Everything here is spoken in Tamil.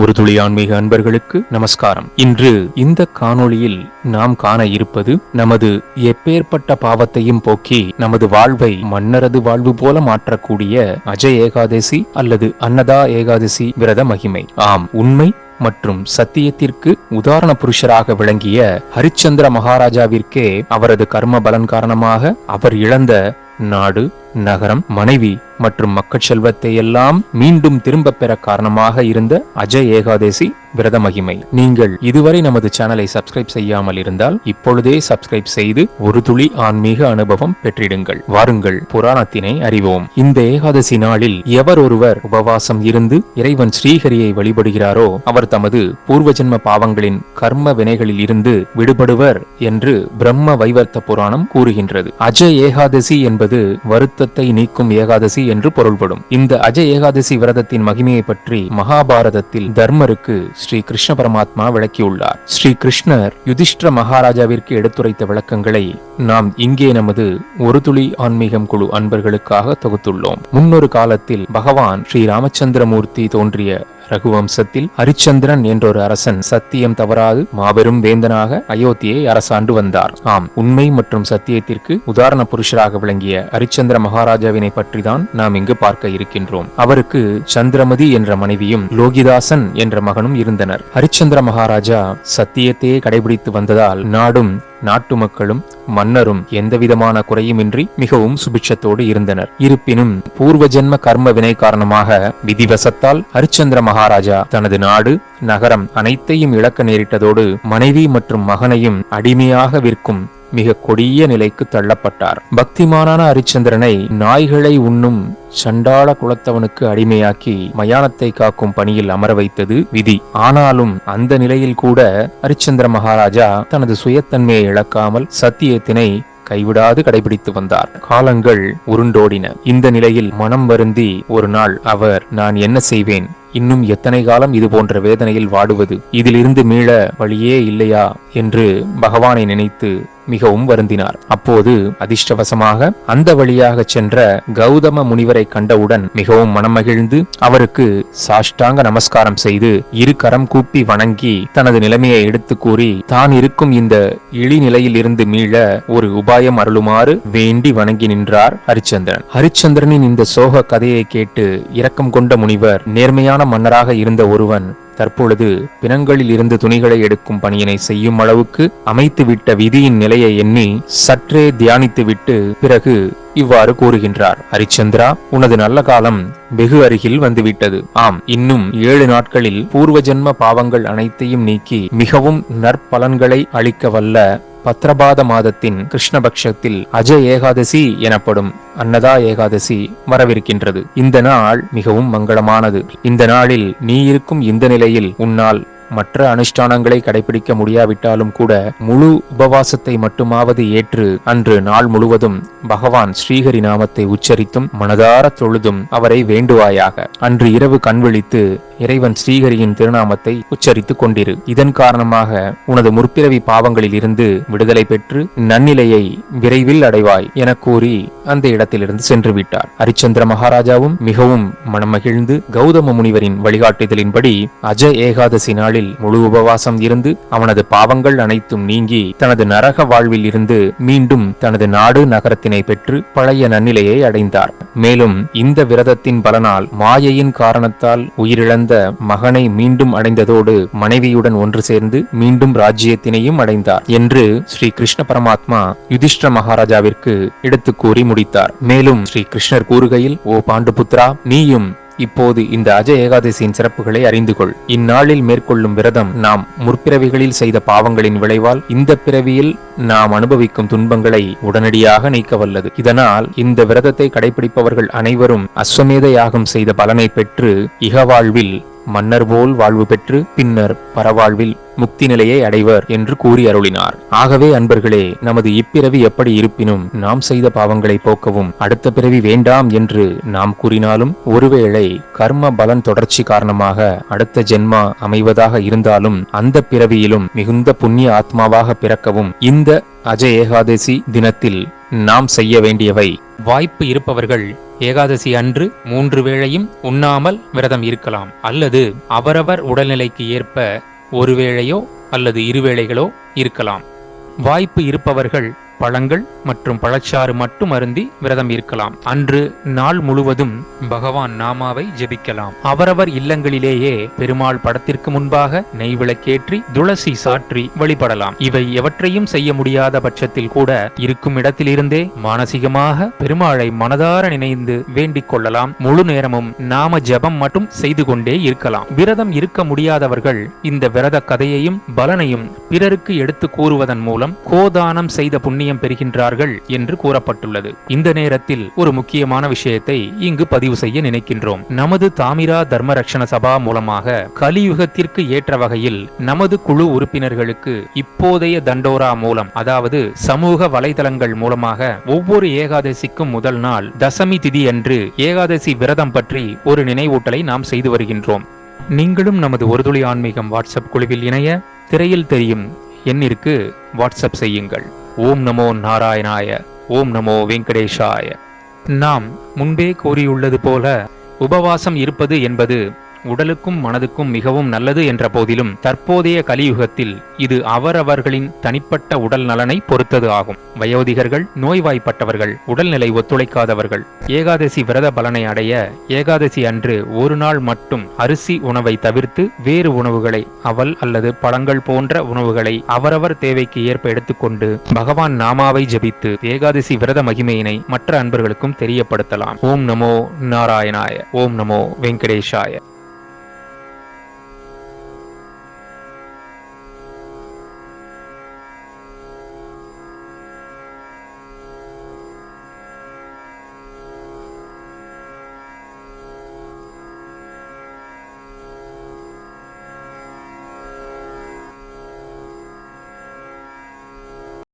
ஒரு துளி ஆன்மீக அன்பர்களுக்கு நமஸ்காரம். இன்று இந்த காணொளியில் நாம் காண இருப்பது நமது எப்பேற்பட்ட பாவத்தையும் போக்கி நமது வாழ்வை மன்னரது வாழ்வு போல மாற்றக்கூடிய அஜய் ஏகாதசி அல்லது அன்னதா ஏகாதசி விரத மகிமை. ஆம் உண்மை மற்றும் சத்தியத்திற்கு உதாரண புருஷராக விளங்கிய ஹரிச்சந்திர மகாராஜாவிற்கே அவரது கர்ம பலன் காரணமாக அவர் இழந்த நாடு நகரம் மனைவி மற்றும் மக்கள் செல்வத்தை எல்லாம் மீண்டும் திரும்ப பெற காரணமாக இருந்த அஜய் ஏகாதசி விரத மகிமை நீங்கள் இதுவரை நமது சேனலை சப்ஸ்கிரைப் செய்யாமல் இருந்தால் இப்பொழுதே சப்ஸ்கிரைப் செய்து ஒரு துளி ஆன்மீக அனுபவம் பெற்றிடுங்கள். வாருங்கள் புராணத்தினை அறிவோம். இந்த ஏகாதசி நாளில் எவர் ஒருவர் உபவாசம் இருந்து இறைவன் ஸ்ரீஹரியை வழிபடுகிறாரோ அவர் தமது பூர்வ ஜென்ம பாவங்களின் கர்ம வினைகளில் இருந்து விடுபடுவர் என்று பிரம்ம வைவர்த்த புராணம் கூறுகின்றது. அஜய் ஏகாதசி என்பது வருத்தத்தை நீக்கும் ஏகாதசி என்று பொருள்படும். இந்த அஜய் ஏகாதசி விரதத்தின் மகிமையை பற்றி மகாபாரதத்தில் தர்மருக்கு ஸ்ரீ கிருஷ்ண பரமாத்மா விளக்கியுள்ளார். ஸ்ரீ கிருஷ்ணர் யுதிஷ்டிர மகாராஜாவிற்கு எடுத்துரைத்த விளக்கங்களை நாம் இங்கே நமது ஒரு துளி ஆன்மீகம் குழு அன்பர்களுக்காக தொகுத்துள்ளோம். முன்னொரு காலத்தில் பகவான் ஸ்ரீ ராமச்சந்திரமூர்த்தி தோன்றிய ரகுவம்சத்தில் ஹரிச்சந்திரன் என்றொரு அரசன் சத்தியம் தவறாது மாபெரும் வேந்தனாக அயோத்தியை அரசாண்டு வந்தார். ஆம் உண்மை மற்றும் சத்தியத்திற்கு உதாரண புருஷராக விளங்கிய ஹரிச்சந்திர மகாராஜாவினை பற்றிதான் நாம் இங்கு பார்க்க இருக்கின்றோம். அவருக்கு சந்திரமதி என்ற மனைவியும் லோகிதாசன் என்ற மகனும் இருந்தனர். ஹரிச்சந்திர மகாராஜா சத்தியத்தையே கடைபிடித்து வந்ததால் நாடும் நாட்டு மக்களும் மன்னரும் எந்தவிதமான குறையுமின்றி மிகவும் சுபிட்சத்தோடு இருந்தனர். இருப்பினும் பூர்வ ஜென்ம கர்ம வினை காரணமாக விதிவசத்தால் ஹரிச்சந்திர மகாராஜா தனது நாடு நகரம் அனைத்தையும் இழக்க நேரிட்டதோடு மனைவி மற்றும் மகனையும் அடிமையாக விற்கும் மிக கொடிய நிலைக்கு தள்ளப்பட்டார். பக்திமானான ஹரிச்சந்திரனை நாய்களை உண்ணும் சண்டாள குலத்தவனுக்கு அடிமையாக்கி மயானத்தை காக்கும் பணியில் அமர வைத்தது விதி. ஆனாலும் அந்த நிலையில் கூட ஹரிச்சந்திர மகாராஜா தனது சுயத்தன்மையை இழக்காமல் சத்தியத்தினை கைவிடாது கடைபிடித்து வந்தார். காலங்கள் உருண்டோடின. இந்த நிலையில் மனம் வருந்தி ஒரு நாள் அவர் நான் என்ன செய்வேன்? இன்னும் எத்தனை காலம் இது போன்ற வேதனையில் வாடுவது? இதிலிருந்து மீள வழியே இல்லையா? என்று பகவானை நினைத்து மிகவும் வருந்தினார். அப்போது அதிர்ஷ்டவசமாக அந்த வழியாக சென்ற கௌதம முனிவரை கண்டவுடன் மிகவும் மனமகிழ்ந்து அவருக்கு சாஷ்டாங்க நமஸ்காரம் செய்து இரு கரம் கூப்பி வணங்கி தனது நிலைமையை எடுத்து கூறி தான் இருக்கும் இந்த இழிநிலையில் இருந்து மீள ஒரு உபாயம் அருளுமாறு வேண்டி வணங்கி நின்றார் ஹரிச்சந்திரன். ஹரிச்சந்திரனின் இந்த சோக கதையை கேட்டு இரக்கம் கொண்ட முனிவர் நேர்மையான மன்னராக இருந்த ஒருவன் தற்பொழுது பிணங்களில் இருந்து துணிகளை எடுக்கும் பணியினை செய்யும் அளவுக்கு அமைத்துவிட்ட விதியின் நிலையை எண்ணி சற்றே தியானித்துவிட்டு பிறகு இவ்வாறு கூறுகின்றார். ஹரிச்சந்திரா உனது நல்ல காலம் வெகு அருகில் வந்துவிட்டது. ஆம் இன்னும் ஏழு நாட்களில் பூர்வ ஜென்ம பாவங்கள் அனைத்தையும் நீக்கி மிகவும் நற்பலன்களை அளிக்க வல்ல பத்ரபாத மாதத்தின் கிருஷ்ணபக்ஷத்தில் அஜ ஏகாதசி எனப்படும் அன்னதா ஏகாதசி வரவிருக்கின்றது. இந்த நாள் மிகவும் மங்களமானது. இந்த நாளில் நீ இருக்கும் இந்த நிலையில் உன்னால் மற்ற அனுஷ்டானங்களை கடைபிடிக்க முடியாவிட்டாலும் கூட முழு உபவாசத்தை மட்டுமாவது ஏற்று அன்று நாள் முழுவதும் பகவான் ஸ்ரீஹரி நாமத்தை உச்சரித்தும் மனதார தொழுதும் அவரை வேண்டுவாயாக. அன்று இரவு கண்விழித்து இறைவன் ஸ்ரீஹரியின் திருநாமத்தை உச்சரித்துக் கொண்டிரு. இதன் காரணமாக உனது முற்பிறவி பாவங்களில் இருந்து விடுதலை பெற்று நன்னிலையை விரைவில் அடைவாய் என கூறி அந்த இடத்திலிருந்து சென்று விட்டார் ஹரிச்சந்திர மகாராஜாவும் மிகவும் மனமகிழ்ந்து கௌதம முனிவரின் வழிகாட்டுதலின்படி அஜ ஏகாதசி நாளில் முழு உபவாசம் இருந்து அவனது பாவங்கள் அனைத்தும் நீங்கி தனது நரக வாழ்வில் இருந்து மீண்டும் தனது நாடு நகரத்தினை பெற்று பழைய நன்னிலையை அடைந்தார். மேலும் இந்த விரதத்தின் பலனால் மாயையின் காரணத்தால் உயிரிழந்த மகனை மீண்டும் அடைந்ததோடு மனைவியுடன் ஒன்று சேர்ந்து மீண்டும் ராஜ்யத்தினையும் அடைந்தார் என்று ஸ்ரீ கிருஷ்ண பரமாத்மா யுதிஷ்ட மகாராஜாவிற்கு எடுத்து கூறி முடித்தார். மேலும் ஸ்ரீ கிருஷ்ணர் கூறுகையில் ஓ பாண்டுபுத்ரா நீயும் இப்போது இந்த அஜ ஏகாதசியின் சிறப்புகளை அறிந்து கொள். இந்நாளில் மேற்கொள்ளும் விரதம் நாம் முற்பிறவிகளில் செய்த பாவங்களின் விளைவால் இந்த பிறவியில் நாம் அனுபவிக்கும் துன்பங்களை உடனடியாக நீக்க வல்லது இதனால் இந்த விரதத்தை கடைபிடிப்பவர்கள் அனைவரும் அஸ்வமேத யாகம் செய்த பலனை பெற்று இகவாழ்வில் மன்னர் போல் வாழ்வு பெற்று பின்னர் பரவாழ்வில் முக்தி நிலையை அடைவர் என்று கூறி அருளினார். ஆகவே அன்பர்களே நமது இப்பிறவி எப்படி இருப்பினும் நாம் செய்த பாவங்களை போக்கவும் அடுத்த பிறவி வேண்டாம் என்று நாம் கூறினாலும் ஒருவேளை கர்ம பலன் தொடர்ச்சி காரணமாக அடுத்த ஜென்மா அமைவதாக இருந்தாலும் அந்த பிறவியிலும் மிகுந்த புண்ணிய ஆத்மாவாக பிறக்கவும் இந்த அஜ ஏகாதசி தினத்தில் நாம் செய்ய வேண்டியவை வாய்ப்பு இருப்பவர்கள் ஏகாதசி அன்று மூன்று வேளையும் உண்ணாமல் விரதம் இருக்கலாம். அல்லது அவரவர் உடல்நிலைக்கு ஏற்ப ஒரு வேளையோ அல்லது இருவேளைகளோ இருக்கலாம். வாய்ப்பு இருப்பவர்கள் பழங்கள் மற்றும் பழச்சாறு மட்டும் அருந்தி விரதம் இருக்கலாம். அன்று நாள் முழுவதும் பகவான் நாமாவை ஜெபிக்கலாம். அவரவர் இல்லங்களிலேயே பெருமாள் படத்திற்கு முன்பாக நெய் விளக்கேற்றி துளசி சாற்றி வழிபடலாம். இவை எவற்றையும் செய்ய முடியாத பட்சத்தில் கூட இருக்கும் இடத்திலிருந்தே மானசீகமாக பெருமாளை மனதார நினைந்து வேண்டிக் கொள்ளலாம். முழு நேரமும் நாம ஜெபம் மட்டும் செய்து கொண்டே இருக்கலாம். விரதம் இருக்க முடியாதவர்கள் இந்த விரத கதையையும் பலனையும் பிறருக்கு எடுத்து கூறுவதன் மூலம் கோதானம் செய்த புண்ணியம் பெறுகின்றார்கள் என்று கூறப்பட்டுள்ளது. இந்த நேரத்தில் ஒரு முக்கியமான விஷயத்தை இங்கு பதிவு செய்ய நினைக்கின்றோம். நமது தாமிரா தர்ம ரட்சண சபா மூலமாக கலியுகத்திற்கு ஏற்ற வகையில் நமது குழு உறுப்பினர்களுக்கு இப்போதைய தண்டோரா மூலம் அதாவது சமூக வலைதளங்கள் மூலமாக ஒவ்வொரு ஏகாதசிக்கும் முதல் நாள் தசமி திதி அன்று ஏகாதசி விரதம் பற்றி ஒரு நினைவூட்டலை நாம் செய்து வருகின்றோம். நீங்களும் நமது ஒருதுளி ஆன்மீகம் வாட்ஸ்அப் குழுவில் இணைய திரையில் தெரியும் எண்ணிற்கு வாட்ஸ்அப் செய்யுங்கள். ஓம் நமோ நாராயணாய ஓம் நமோ வெங்கடேஷாய. நாம் முன்பே கூறியுள்ளது போல உபவாசம் இருப்பது என்பது உடலுக்கும் மனதுக்கும் மிகவும் நல்லது என்ற போதிலும் தற்போதைய கலியுகத்தில் இது அவரவர்களின் தனிப்பட்ட உடல் நலனை பொறுத்தது ஆகும். வயோதிகர்கள் நோய்வாய்ப்பட்டவர்கள் உடல்நிலை ஒத்துழைக்காதவர்கள். ஏகாதசி விரத பலனை அடைய ஏகாதசி அன்று ஒரு நாள் மட்டும் அரிசி உணவை தவிர்த்து வேறு உணவுகளை அவல் அல்லது பழங்கள் போன்ற உணவுகளை அவரவர் தேவைக்கு ஏற்ப எடுத்துக்கொண்டு பகவான் நாமாவை ஜபித்து ஏகாதசி விரத மகிமையினை மற்ற அன்பர்களுக்கும் தெரியப்படுத்தலாம். ஓம் நமோ நாராயணாய ஓம் நமோ வெங்கடேஷாய.